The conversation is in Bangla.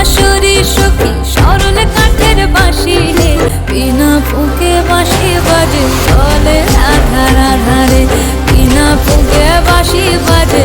বাঁশের সখী সরল কাঠের বাঁশি রে বিনা ফুকে বাঁশি বাজে রাধা আধারে রে। বিনা ফুকে বাঁশি বাজে